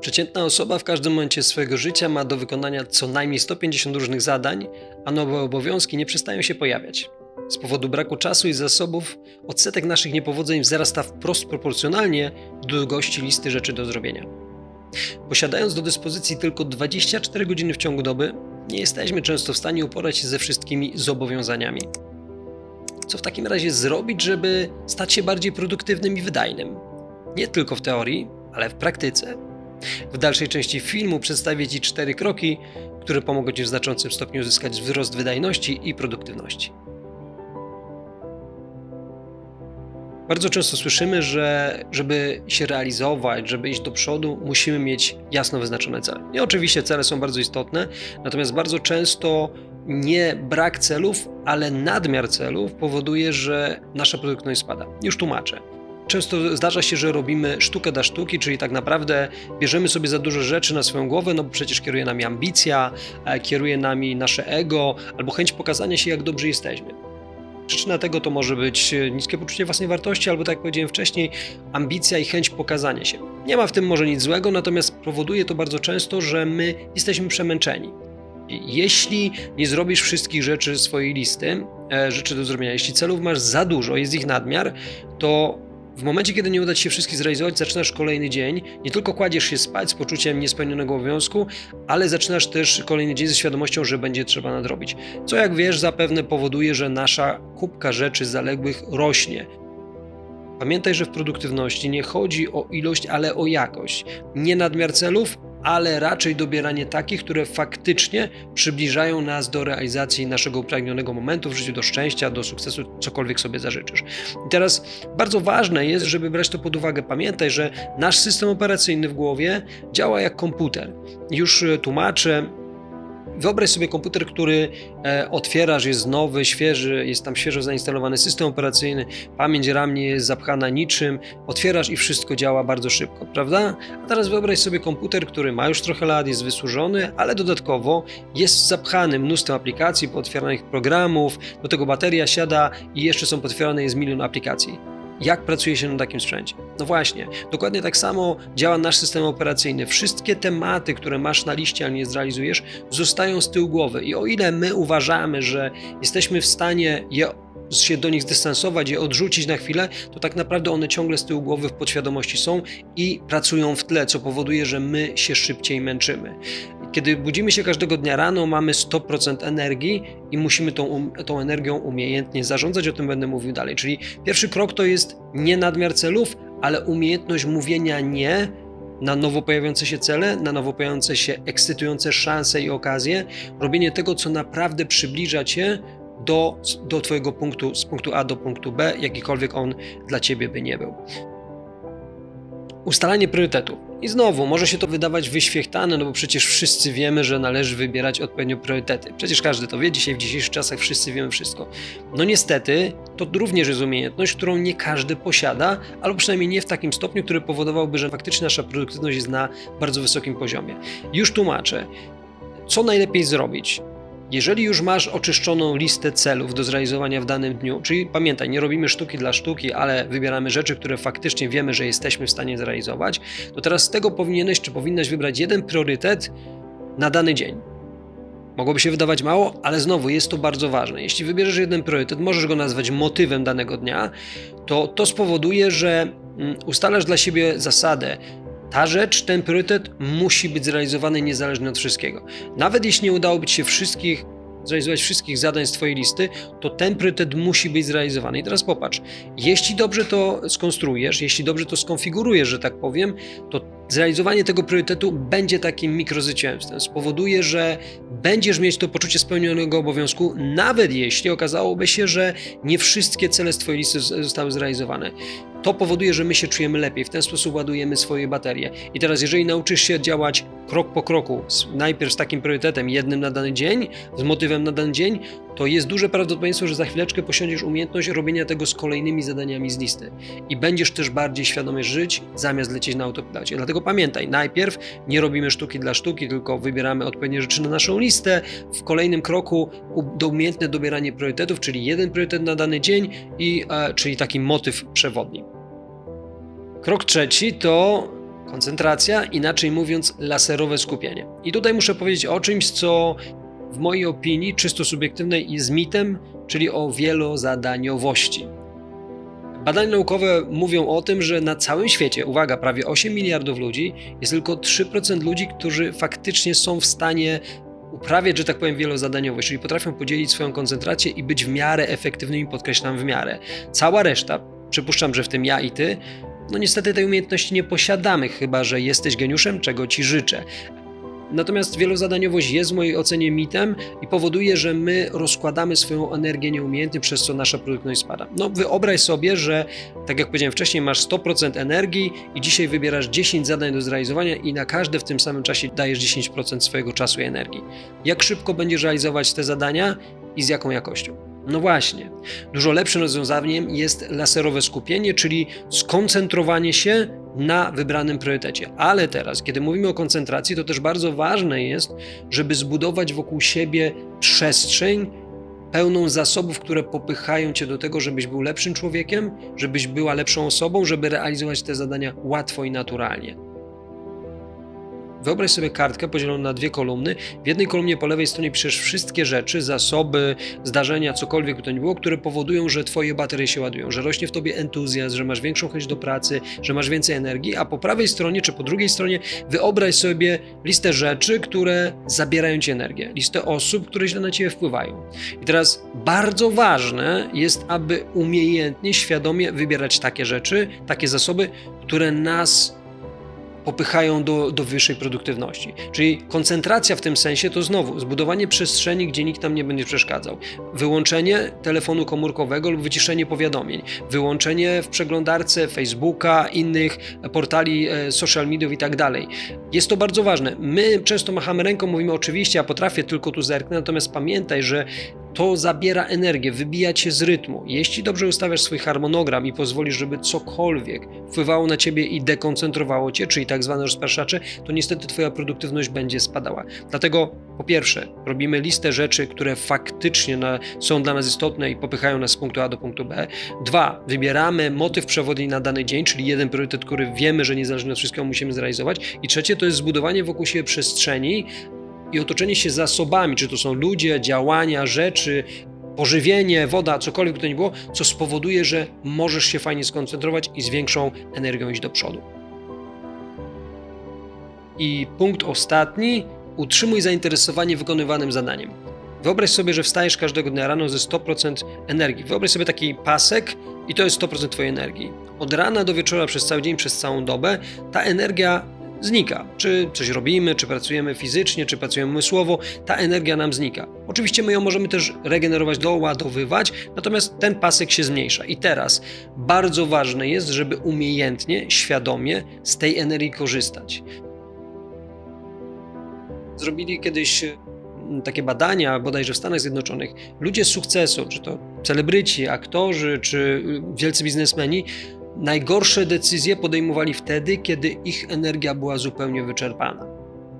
Przeciętna osoba w każdym momencie swojego życia ma do wykonania co najmniej 150 różnych zadań, a nowe obowiązki nie przestają się pojawiać. Z powodu braku czasu i zasobów odsetek naszych niepowodzeń wzrasta wprost proporcjonalnie do długości listy rzeczy do zrobienia. Posiadając do dyspozycji tylko 24 godziny w ciągu doby, nie jesteśmy często w stanie uporać się ze wszystkimi zobowiązaniami. Co w takim razie zrobić, żeby stać się bardziej produktywnym i wydajnym? Nie tylko w teorii, ale w praktyce. W dalszej części filmu przedstawię Ci cztery kroki, które pomogą Ci w znaczącym stopniu uzyskać wzrost wydajności i produktywności. Bardzo często słyszymy, że żeby się realizować, żeby iść do przodu, musimy mieć jasno wyznaczone cele. I oczywiście cele są bardzo istotne, natomiast bardzo często nie brak celów, ale nadmiar celów powoduje, że nasza produktywność spada. Już tłumaczę. Często zdarza się, że robimy sztukę dla sztuki, czyli tak naprawdę bierzemy sobie za dużo rzeczy na swoją głowę, no bo przecież kieruje nami ambicja, e, kieruje nami nasze ego albo chęć pokazania się, jak dobrze jesteśmy. Przyczyna tego to może być e, niskie poczucie własnej wartości, albo tak jak powiedziałem wcześniej, ambicja i chęć pokazania się. Nie ma w tym może nic złego, natomiast powoduje to bardzo często, że my jesteśmy przemęczeni. Jeśli nie zrobisz wszystkich rzeczy swojej listy, e, rzeczy do zrobienia, jeśli celów masz za dużo, jest ich nadmiar, to w momencie, kiedy nie uda ci się wszystkich zrealizować, zaczynasz kolejny dzień, nie tylko kładziesz się spać z poczuciem niespełnionego obowiązku, ale zaczynasz też kolejny dzień ze świadomością, że będzie trzeba nadrobić. Co jak wiesz, zapewne powoduje, że nasza kubka rzeczy zaległych rośnie. Pamiętaj, że w produktywności nie chodzi o ilość, ale o jakość. Nie nadmiar celów, ale raczej dobieranie takich, które faktycznie przybliżają nas do realizacji naszego upragnionego momentu w życiu, do szczęścia, do sukcesu, cokolwiek sobie zażyczysz. I teraz bardzo ważne jest, żeby brać to pod uwagę. Pamiętaj, że nasz system operacyjny w głowie działa jak komputer. Już e, tłumaczę. Wyobraź sobie komputer, który e, otwierasz, jest nowy, świeży, jest tam świeżo zainstalowany system operacyjny, pamięć RAM nie jest zapchana niczym, otwierasz i wszystko działa bardzo szybko, prawda? A teraz wyobraź sobie komputer, który ma już trochę lat, jest wysłużony, ale dodatkowo jest zapchany mnóstwem aplikacji, pootwieranych programów, do tego bateria siada i jeszcze są potwierane jest milion aplikacji. Jak pracuje się na takim sprzęcie? No właśnie, dokładnie tak samo działa nasz system operacyjny. Wszystkie tematy, które masz na liście, ale nie zrealizujesz, zostają z tyłu głowy. I o ile my uważamy, że jesteśmy w stanie je się do nich zdystansować, je odrzucić na chwilę, to tak naprawdę one ciągle z tyłu głowy w podświadomości są i pracują w tle, co powoduje, że my się szybciej męczymy. Kiedy budzimy się każdego dnia rano, mamy 100% energii i musimy tą, um, tą energią umiejętnie zarządzać, o tym będę mówił dalej. Czyli pierwszy krok to jest nie nadmiar celów, ale umiejętność mówienia nie na nowo pojawiające się cele, na nowo pojawiające się ekscytujące szanse i okazje, robienie tego, co naprawdę przybliża cię do, do Twojego punktu, z punktu A do punktu B, jakikolwiek on dla Ciebie by nie był. Ustalanie priorytetu. I znowu, może się to wydawać wyświechtane, no bo przecież wszyscy wiemy, że należy wybierać odpowiednio priorytety. Przecież każdy to wie, dzisiaj w dzisiejszych czasach wszyscy wiemy wszystko. No niestety, to również jest umiejętność, którą nie każdy posiada, albo przynajmniej nie w takim stopniu, który powodowałby, że faktycznie nasza produktywność jest na bardzo wysokim poziomie. Już tłumaczę, co najlepiej zrobić. Jeżeli już masz oczyszczoną listę celów do zrealizowania w danym dniu, czyli pamiętaj, nie robimy sztuki dla sztuki, ale wybieramy rzeczy, które faktycznie wiemy, że jesteśmy w stanie zrealizować, to teraz z tego powinieneś czy powinnaś wybrać jeden priorytet na dany dzień. Mogłoby się wydawać mało, ale znowu jest to bardzo ważne. Jeśli wybierzesz jeden priorytet, możesz go nazwać motywem danego dnia, to to spowoduje, że mm, ustalasz dla siebie zasadę, ta rzecz, ten priorytet musi być zrealizowany niezależnie od wszystkiego. Nawet jeśli nie udałoby Ci się wszystkich zrealizować wszystkich zadań z Twojej listy, to ten priorytet musi być zrealizowany. I teraz popatrz, jeśli dobrze to skonstruujesz, jeśli dobrze to skonfigurujesz, że tak powiem, to zrealizowanie tego priorytetu będzie takim mikrozwycięstwem. Spowoduje, że będziesz mieć to poczucie spełnionego obowiązku, nawet jeśli okazałoby się, że nie wszystkie cele z Twojej listy zostały zrealizowane. To powoduje, że my się czujemy lepiej. W ten sposób ładujemy swoje baterie. I teraz, jeżeli nauczysz się działać krok po kroku, najpierw z takim priorytetem, jednym na dany dzień, z motywem na dany dzień, to jest duże prawdopodobieństwo, że za chwileczkę posiądziesz umiejętność robienia tego z kolejnymi zadaniami z listy. I będziesz też bardziej świadomie żyć, zamiast lecieć na autopilocie. Dlatego pamiętaj, najpierw nie robimy sztuki dla sztuki, tylko wybieramy odpowiednie rzeczy na naszą listę. W kolejnym kroku u- umiejętne dobieranie priorytetów, czyli jeden priorytet na dany dzień, i, e, czyli taki motyw przewodni. Krok trzeci to koncentracja, inaczej mówiąc, laserowe skupienie. I tutaj muszę powiedzieć o czymś, co w mojej opinii, czysto subiektywnej, jest mitem, czyli o wielozadaniowości. Badania naukowe mówią o tym, że na całym świecie, uwaga, prawie 8 miliardów ludzi, jest tylko 3% ludzi, którzy faktycznie są w stanie uprawiać, że tak powiem, wielozadaniowość, czyli potrafią podzielić swoją koncentrację i być w miarę efektywnymi, podkreślam w miarę. Cała reszta, przypuszczam, że w tym ja i ty, no niestety tej umiejętności nie posiadamy, chyba że jesteś geniuszem, czego ci życzę. Natomiast wielozadaniowość jest w mojej ocenie mitem i powoduje, że my rozkładamy swoją energię nieumiejętnie, przez co nasza produktywność spada. No wyobraź sobie, że tak jak powiedziałem wcześniej, masz 100% energii i dzisiaj wybierasz 10 zadań do zrealizowania i na każde w tym samym czasie dajesz 10% swojego czasu i energii. Jak szybko będziesz realizować te zadania i z jaką jakością? No właśnie. Dużo lepszym rozwiązaniem jest laserowe skupienie, czyli skoncentrowanie się na wybranym priorytecie. Ale teraz, kiedy mówimy o koncentracji, to też bardzo ważne jest, żeby zbudować wokół siebie przestrzeń pełną zasobów, które popychają cię do tego, żebyś był lepszym człowiekiem, żebyś była lepszą osobą, żeby realizować te zadania łatwo i naturalnie. Wyobraź sobie kartkę podzieloną na dwie kolumny. W jednej kolumnie po lewej stronie piszesz wszystkie rzeczy, zasoby, zdarzenia, cokolwiek by to nie było, które powodują, że twoje baterie się ładują, że rośnie w tobie entuzjazm, że masz większą chęć do pracy, że masz więcej energii, a po prawej stronie czy po drugiej stronie wyobraź sobie listę rzeczy, które zabierają ci energię, listę osób, które źle na ciebie wpływają. I teraz bardzo ważne jest, aby umiejętnie, świadomie wybierać takie rzeczy, takie zasoby, które nas popychają do, do wyższej produktywności. Czyli koncentracja w tym sensie to znowu zbudowanie przestrzeni, gdzie nikt nam nie będzie przeszkadzał. Wyłączenie telefonu komórkowego lub wyciszenie powiadomień. Wyłączenie w przeglądarce Facebooka, innych portali e, social mediów i tak dalej. Jest to bardzo ważne. My często machamy ręką, mówimy oczywiście, ja potrafię, tylko tu zerknę, natomiast pamiętaj, że to zabiera energię, wybija cię z rytmu. Jeśli dobrze ustawiasz swój harmonogram i pozwolisz, żeby cokolwiek wpływało na ciebie i dekoncentrowało cię, czyli tak zwane rozpraszacze, to niestety twoja produktywność będzie spadała. Dlatego po pierwsze, robimy listę rzeczy, które faktycznie na, są dla nas istotne i popychają nas z punktu A do punktu B. Dwa, wybieramy motyw przewodni na dany dzień, czyli jeden priorytet, który wiemy, że niezależnie od wszystkiego musimy zrealizować. I trzecie to jest zbudowanie wokół siebie przestrzeni, i otoczenie się zasobami, czy to są ludzie, działania, rzeczy, pożywienie, woda, cokolwiek by to nie było, co spowoduje, że możesz się fajnie skoncentrować i z większą energią iść do przodu. I punkt ostatni, utrzymuj zainteresowanie wykonywanym zadaniem. Wyobraź sobie, że wstajesz każdego dnia rano ze 100% energii. Wyobraź sobie taki pasek i to jest 100% Twojej energii. Od rana do wieczora przez cały dzień, przez całą dobę ta energia znika. Czy coś robimy, czy pracujemy fizycznie, czy pracujemy umysłowo, ta energia nam znika. Oczywiście my ją możemy też regenerować, doładowywać, natomiast ten pasek się zmniejsza. I teraz bardzo ważne jest, żeby umiejętnie, świadomie z tej energii korzystać. Zrobili kiedyś mm, takie badania, bodajże w Stanach Zjednoczonych, ludzie sukcesu, czy to celebryci, aktorzy, czy y, wielcy biznesmeni, najgorsze decyzje podejmowali wtedy, kiedy ich energia była zupełnie wyczerpana.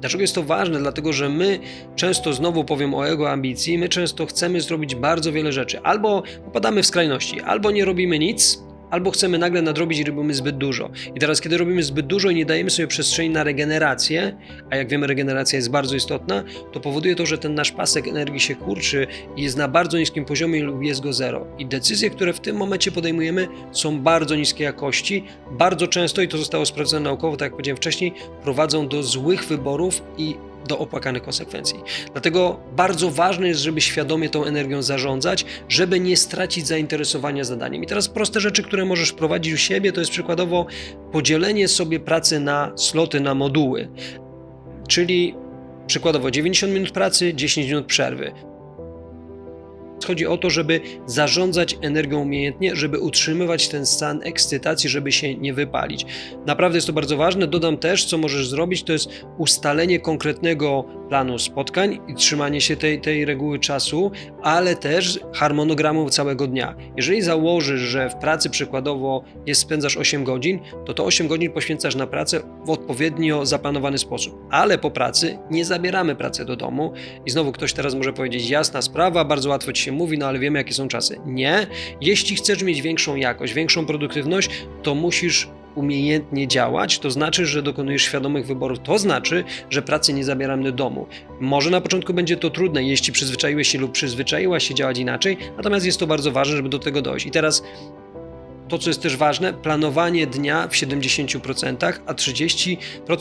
Dlaczego jest to ważne? Dlatego, że my często, znowu powiem o ego ambicji, my często chcemy zrobić bardzo wiele rzeczy. Albo popadamy w skrajności, albo nie robimy nic, albo chcemy nagle nadrobić i robimy zbyt dużo. I teraz, kiedy robimy zbyt dużo i nie dajemy sobie przestrzeni na regenerację, a jak wiemy, regeneracja jest bardzo istotna, to powoduje to, że ten nasz pasek energii się kurczy i jest na bardzo niskim poziomie lub jest go zero. I decyzje, które w tym momencie podejmujemy, są bardzo niskiej jakości, bardzo często, i to zostało sprawdzone naukowo, tak jak powiedziałem wcześniej, prowadzą do złych wyborów i do opłakanych konsekwencji. Dlatego bardzo ważne jest, żeby świadomie tą energią zarządzać, żeby nie stracić zainteresowania zadaniem. I teraz proste rzeczy, które możesz wprowadzić u siebie, to jest przykładowo podzielenie sobie pracy na sloty, na moduły. Czyli przykładowo 90 minut pracy, 10 minut przerwy. Chodzi o to, żeby zarządzać energią umiejętnie, żeby utrzymywać ten stan ekscytacji, żeby się nie wypalić. Naprawdę jest to bardzo ważne. Dodam też, co możesz zrobić, to jest ustalenie konkretnego planu spotkań i trzymanie się tej, tej reguły czasu, ale też harmonogramu całego dnia. Jeżeli założysz, że w pracy przykładowo jest spędzasz 8 godzin, to to 8 godzin poświęcasz na pracę w odpowiednio zaplanowany sposób. Ale po pracy nie zabieramy pracy do domu i znowu ktoś teraz może powiedzieć, jasna sprawa, bardzo łatwo ci się mówi, no ale wiemy jakie są czasy. Nie. Jeśli chcesz mieć większą jakość, większą produktywność, to musisz umiejętnie działać, to znaczy, że dokonujesz świadomych wyborów. To znaczy, że pracy nie zabieramy do domu. Może na początku będzie to trudne, jeśli przyzwyczaiłeś się lub przyzwyczaiłaś się działać inaczej, natomiast jest to bardzo ważne, żeby do tego dojść. I teraz to, co jest też ważne, planowanie dnia w 70%, a 30%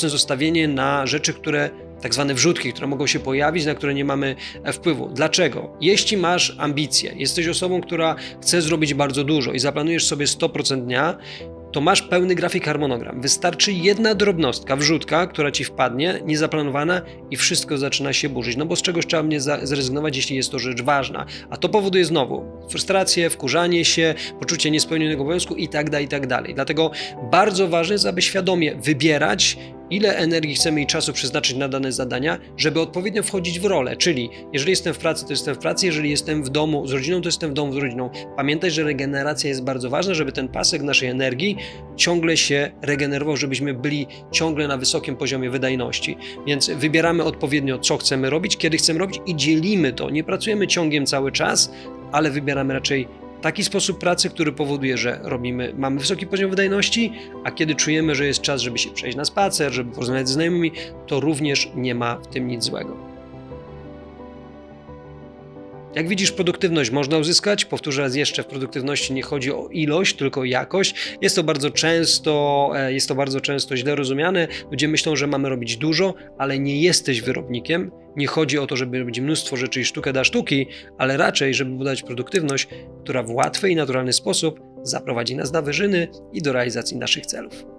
zostawienie na rzeczy, które tak zwane wrzutki, które mogą się pojawić, na które nie mamy e, wpływu. Dlaczego? Jeśli masz ambicje, jesteś osobą, która chce zrobić bardzo dużo i zaplanujesz sobie 100% dnia, to masz pełny grafik harmonogram. Wystarczy jedna drobnostka, wrzutka, która ci wpadnie, niezaplanowana i wszystko zaczyna się burzyć. No bo z czegoś trzeba mnie zrezygnować, jeśli jest to rzecz ważna. A to powoduje znowu frustrację, wkurzanie się, poczucie niespełnionego obowiązku i tak dalej, i tak dalej. Dlatego bardzo ważne jest, aby świadomie wybierać, ile energii chcemy i czasu przeznaczyć na dane zadania, żeby odpowiednio wchodzić w rolę. Czyli jeżeli jestem w pracy, to jestem w pracy, jeżeli jestem w domu z rodziną, to jestem w domu z rodziną. Pamiętaj, że regeneracja jest bardzo ważna, żeby ten pasek naszej energii ciągle się regenerował, żebyśmy byli ciągle na wysokim poziomie wydajności. Więc wybieramy odpowiednio, co chcemy robić, kiedy chcemy robić i dzielimy to. Nie pracujemy ciągiem cały czas, ale wybieramy raczej taki sposób pracy, który powoduje, że robimy, mamy wysoki poziom wydajności, a kiedy czujemy, że jest czas, żeby się przejść na spacer, żeby porozmawiać ze znajomymi, to również nie ma w tym nic złego. Jak widzisz, produktywność można uzyskać. Powtórzę raz jeszcze, w produktywności nie chodzi o ilość, tylko o jakość. Jest to bardzo często, e, jest to bardzo często źle rozumiane. Ludzie myślą, że mamy robić dużo, ale nie jesteś wyrobnikiem. Nie chodzi o to, żeby robić mnóstwo rzeczy i sztukę da sztuki, ale raczej, żeby budować produktywność, która w łatwy i naturalny sposób zaprowadzi nas na wyżyny i do realizacji naszych celów.